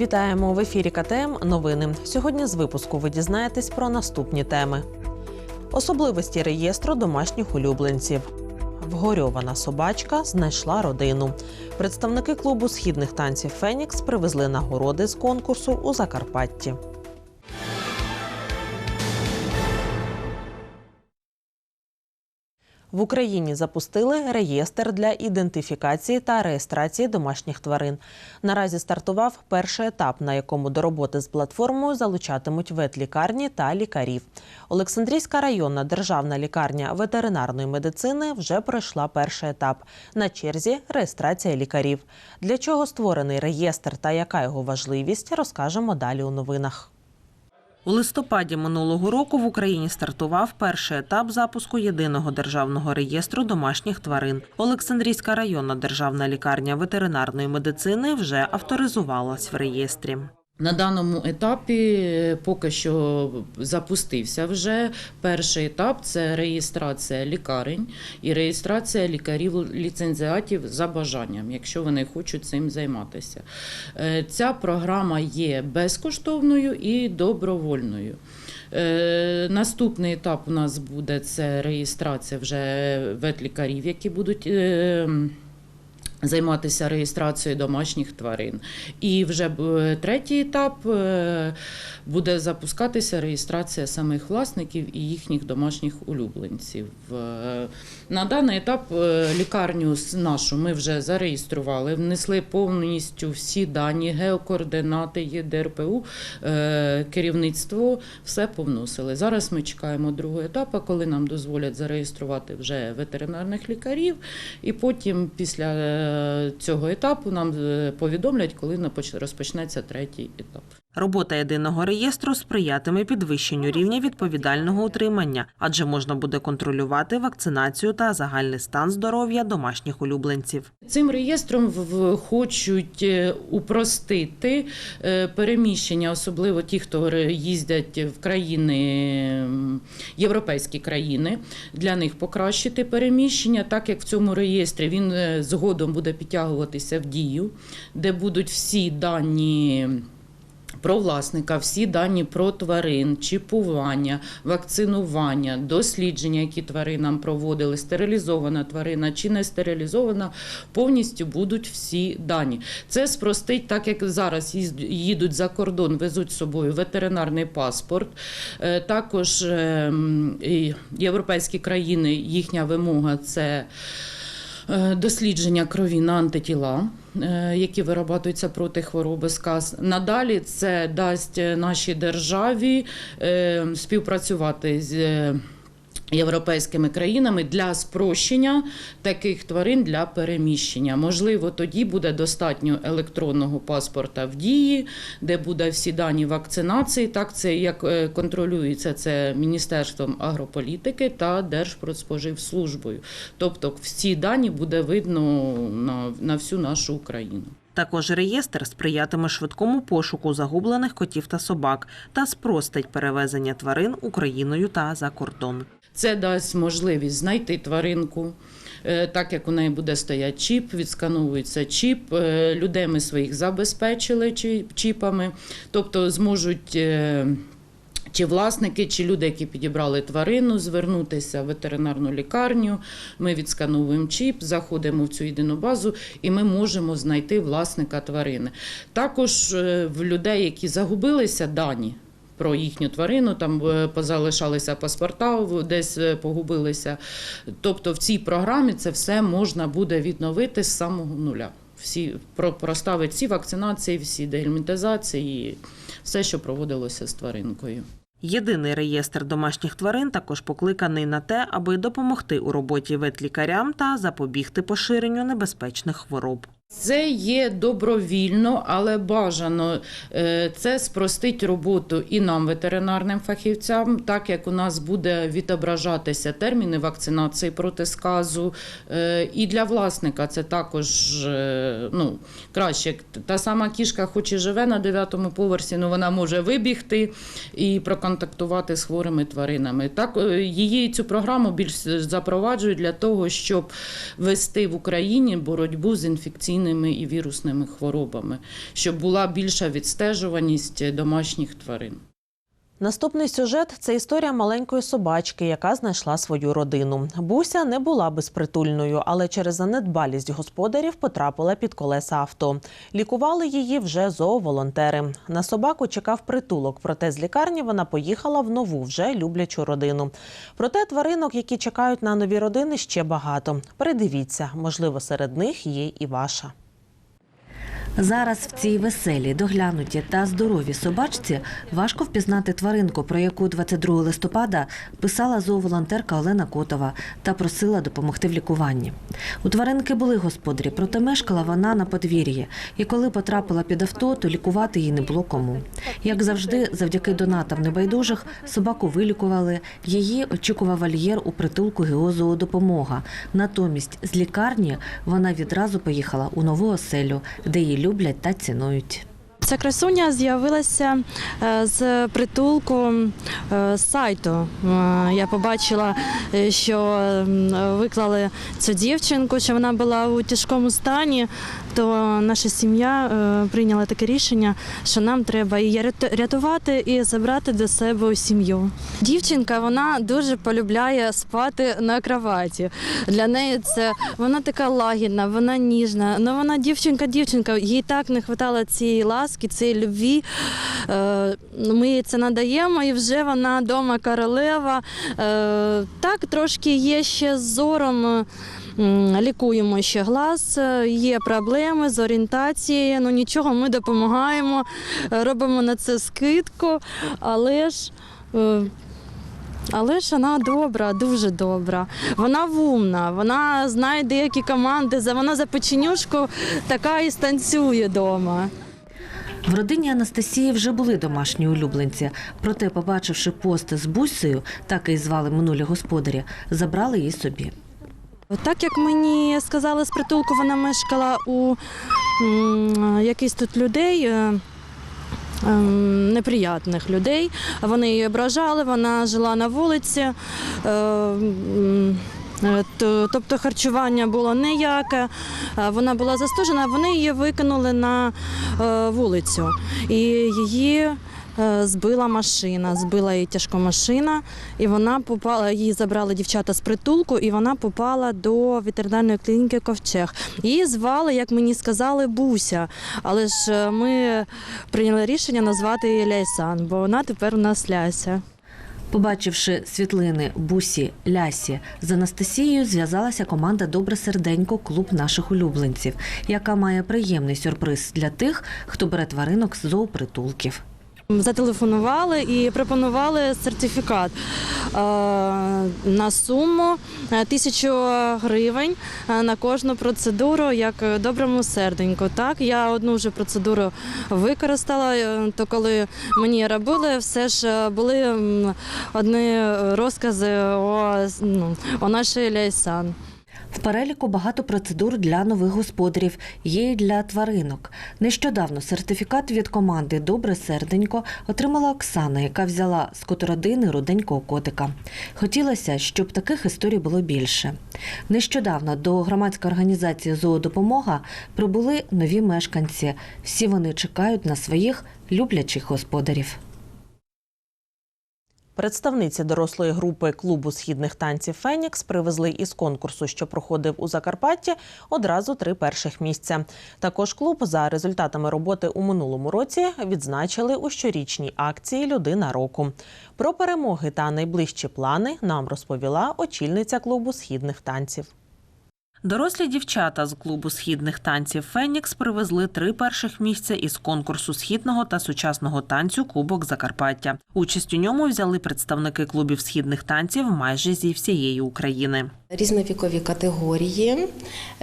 Вітаємо в ефірі КТМ. Новини. Сьогодні з випуску ви дізнаєтесь про наступні теми: особливості реєстру домашніх улюбленців. Вгорьована собачка знайшла родину. Представники клубу східних танців Фенікс привезли нагороди з конкурсу у Закарпатті. В Україні запустили реєстр для ідентифікації та реєстрації домашніх тварин. Наразі стартував перший етап, на якому до роботи з платформою залучатимуть ветлікарні та лікарів. Олександрійська районна державна лікарня ветеринарної медицини вже пройшла перший етап. На черзі реєстрація лікарів. Для чого створений реєстр та яка його важливість, розкажемо далі у новинах. У листопаді минулого року в Україні стартував перший етап запуску єдиного державного реєстру домашніх тварин. Олександрійська районна державна лікарня ветеринарної медицини вже авторизувалась в реєстрі. На даному етапі е, поки що запустився вже перший етап це реєстрація лікарень і реєстрація лікарів-ліцензіатів за бажанням, якщо вони хочуть цим займатися. Е, Ця програма є безкоштовною і добровольною. Е, Наступний етап у нас буде це реєстрація вже ветлікарів, які будуть. Займатися реєстрацією домашніх тварин. І вже е, третій етап е, буде запускатися реєстрація самих власників і їхніх домашніх улюбленців. Е, На даний етап лікарню нашу ми вже зареєстрували, внесли повністю всі дані, геокоординати, ЄДРПУ, керівництво, все повносили. Зараз ми чекаємо другого етапу, коли нам дозволять зареєструвати вже ветеринарних лікарів, і потім після цього етапу нам е, повідомлять, коли розпочнеться третій етап. Робота єдиного реєстру сприятиме підвищенню рівня відповідального утримання, адже можна буде контролювати вакцинацію та загальний стан здоров'я домашніх улюбленців. Цим реєстром хочуть е, упростити е, переміщення, особливо ті, хто їздять в країни, європейські країни, для них покращити переміщення, так як в цьому реєстрі він е, згодом буде підтягуватися в дію, де будуть всі дані. Про власника всі дані про тварин, чіпування, вакцинування, дослідження, які тваринам проводили, стерилізована тварина чи не стерилізована, повністю будуть всі дані. Це спростить, так як зараз їдуть за кордон, везуть з собою ветеринарний паспорт. Е, Також ем, європейські країни, їхня вимога це. Е, Дослідження крові на антитіла, е, які виробляються проти хвороби сказ. Надалі це дасть е, нашій державі співпрацювати з. Європейськими країнами для спрощення таких тварин для переміщення. Можливо, тоді буде достатньо електронного паспорта в дії, де буде всі дані вакцинації. Так, це як е, контролюється це Міністерством агрополітики та Держпродспоживслужбою. Тобто всі дані буде видно на, на всю нашу Україну. Також реєстр сприятиме швидкому пошуку загублених котів та собак та спростить перевезення тварин Україною та за кордон. Це дасть можливість знайти тваринку. е, Так як у неї буде стояти чіп, відскановується чіп. е, Людей ми своїх забезпечили чі- чіпами, тобто зможуть. е, Чи власники, чи люди, які підібрали тварину, звернутися в ветеринарну лікарню. Ми відскановуємо чіп, заходимо в цю єдину базу, і ми можемо знайти власника тварини. Також в людей, які загубилися дані про їхню тварину, там е, позалишалися паспорта, десь е, погубилися. Тобто в цій програмі це все можна буде відновити з самого нуля. Всі про- проставить всі вакцинації, всі дегельмінтизації, все, що проводилося з тваринкою. Єдиний реєстр домашніх тварин також покликаний на те, аби допомогти у роботі ветлікарям та запобігти поширенню небезпечних хвороб. Це є добровільно, але бажано е, це спростить роботу і нам, ветеринарним фахівцям, так як у нас буде відображатися терміни вакцинації проти сказу. Е, І для власника це також е, ну, краще. Та сама кішка, хоч і живе на дев'ятому поверсі, але вона може вибігти і проконтактувати з хворими тваринами. Так її цю програму більш запроваджують для того, щоб вести в Україні боротьбу з інфекційними інфекційними і вірусними хворобами, щоб була більша відстежуваність домашніх тварин. Наступний сюжет це історія маленької собачки, яка знайшла свою родину. Буся не була безпритульною, але через занедбалість господарів потрапила під колеса авто. Лікували її вже зооволонтери. На собаку чекав притулок, проте з лікарні вона поїхала в нову, вже люблячу родину. Проте тваринок, які чекають на нові родини, ще багато. Передивіться, можливо, серед них є і ваша. Зараз в цій веселій, доглянутій та здоровій собачці важко впізнати тваринку, про яку 22 листопада писала зооволонтерка Олена Котова та просила допомогти в лікуванні. У тваринки були господарі, проте мешкала вона на подвір'ї. І коли потрапила під авто, то лікувати її не було кому. Як завжди, завдяки донатам небайдужих, собаку вилікували. Її очікував вольєр у притулку «Геозоодопомога». Натомість з лікарні вона відразу поїхала у нову оселю, де її люблять та цінують. Ця красуня з'явилася е, з притулку е, з сайту. Е, Я побачила, що виклали цю дівчинку, що вона була у тяжкому стані. То наша сім'я е, прийняла таке рішення, що нам треба її рят- рятувати і забрати до себе у сім'ю. Дівчинка вона дуже полюбляє спати на кроваті. Для неї це вона така лагідна, вона ніжна. Ну вона дівчинка, дівчинка. Їй так не вистачало цієї ласки, цієї любві. Е, Ми їй це надаємо, і вже вона вдома королева. Е, Так, трошки є ще зором. Лікуємо ще глаз, е, є проблеми з орієнтацією. Ну нічого, ми допомагаємо, е, робимо на це скидку, але ж. е, але ж вона добра, дуже добра. Вона вумна, вона знає деякі команди, вона за печенюшку така і станцює вдома. В родині Анастасії вже були домашні улюбленці. Проте, побачивши пост з бусею, так і звали минулі господарі, забрали її собі. Так як мені сказали з притулку, вона мешкала у якихось тут людей. е, ем, Неприятних людей. Вони її ображали, вона жила на вулиці. е, е, Тобто харчування було ніяке, е, вона була застужена, вони її викинули на е, вулицю. І її е, збила машина, збила її тяжко машина, і вона попала, її забрали дівчата з притулку, і вона попала до ветеринарної клініки Ковчег. Її звали, як мені сказали, Буся. Але ж е, ми прийняли рішення назвати її Ляйсан, бо вона тепер у нас Ляся. Побачивши світлини Бусі Лясі з Анастасією, зв'язалася команда Добре серденько клуб наших улюбленців, яка має приємний сюрприз для тих, хто бере тваринок з зоопритулків. Зателефонували і пропонували сертифікат е, на суму е, тисячу гривень е, на кожну процедуру, як доброму серденьку. Так, я одну вже процедуру використала. То коли мені робили, все ж були одні розкази о, ну, о нашій Ляйсан. В переліку багато процедур для нових господарів, є й для тваринок. Нещодавно сертифікат від команди Добре серденько отримала Оксана, яка взяла з котородини руденького котика. Хотілося, щоб таких історій було більше. Нещодавно до громадської організації Зоодопомога прибули нові мешканці. Всі вони чекають на своїх люблячих господарів. Представниці дорослої групи клубу східних танців Фенікс привезли із конкурсу, що проходив у Закарпатті, одразу три перших місця. Також клуб за результатами роботи у минулому році відзначили у щорічній акції Людина року. Про перемоги та найближчі плани нам розповіла очільниця клубу східних танців. Дорослі дівчата з клубу східних танців Фенікс привезли три перших місця із конкурсу східного та сучасного танцю Кубок Закарпаття. Участь у ньому взяли представники клубів східних танців майже зі всієї України. Різновікові категорії.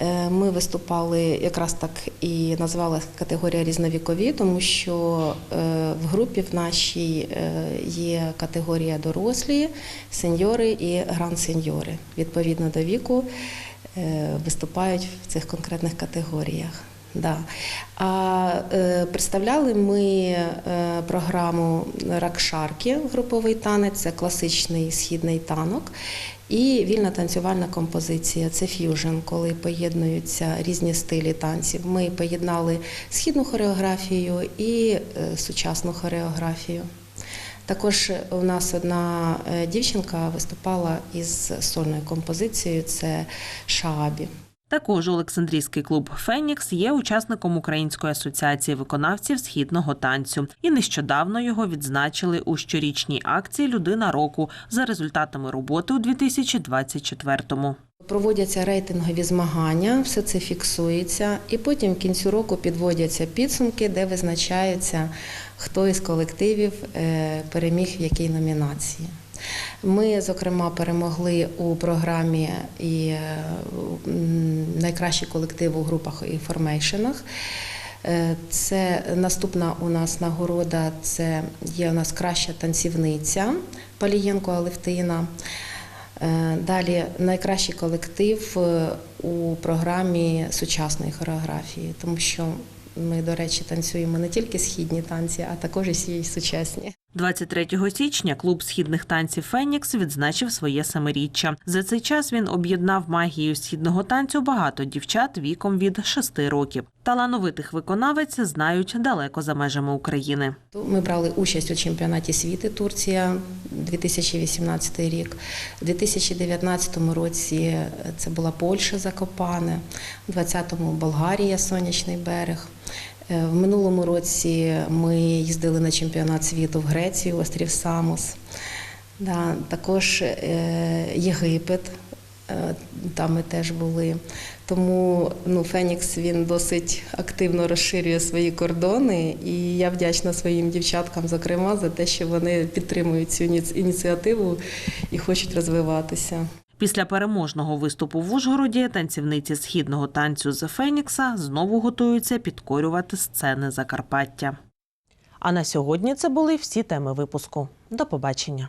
Е, Ми виступали якраз так і назвали категорія різновікові, тому що е, в групі в нашій е, є категорія дорослі, сеньори і гранд-сеньори. Відповідно до віку виступають в цих конкретних категоріях. Да. А е, представляли ми е, програму Ракшарки, груповий танець, це класичний східний танок. І вільна танцювальна композиція це ф'южн, коли поєднуються різні стилі танців. Ми поєднали східну хореографію і е, сучасну хореографію. Також у нас одна е, дівчинка виступала із сольною композицією це Шаабі. Також Олександрійський клуб Фенікс є учасником Української асоціації виконавців східного танцю, і нещодавно його відзначили у щорічній акції Людина року за результатами роботи у 2024-му. Проводяться рейтингові змагання, все це фіксується, і потім в кінці року підводяться підсумки, де визначається, хто із колективів е, переміг в якій номінації. Ми, зокрема, перемогли у програмі і е, найкращі колективи у групах і формейшенах. Е, Це наступна у нас нагорода. Це є у нас краща танцівниця Палієнко Алевтина. Е, Далі найкращий колектив у програмі сучасної хореографії, тому що ми, до речі, танцюємо не тільки східні танці, а також і сучасні. 23 січня клуб східних танців Фенікс відзначив своє семиріччя. За цей час він об'єднав магією східного танцю багато дівчат віком від 6 років. Талановитих виконавець знають далеко за межами України. Ми брали участь у чемпіонаті світу Турція 2018 рік. У 2019 році це була Польща Закопане, у 2020-му Болгарія, Сонячний берег. Е, В минулому році ми їздили на чемпіонат світу в Грецію, острів Самос. Да, також е, Єгипет, е, там ми теж були. Тому ну, Фенікс він досить активно розширює свої кордони, і я вдячна своїм дівчаткам, зокрема, за те, що вони підтримують цю ініціативу і хочуть розвиватися. Після переможного виступу в Ужгороді танцівниці східного танцю з Фенікса знову готуються підкорювати сцени Закарпаття. А на сьогодні це були всі теми випуску. До побачення.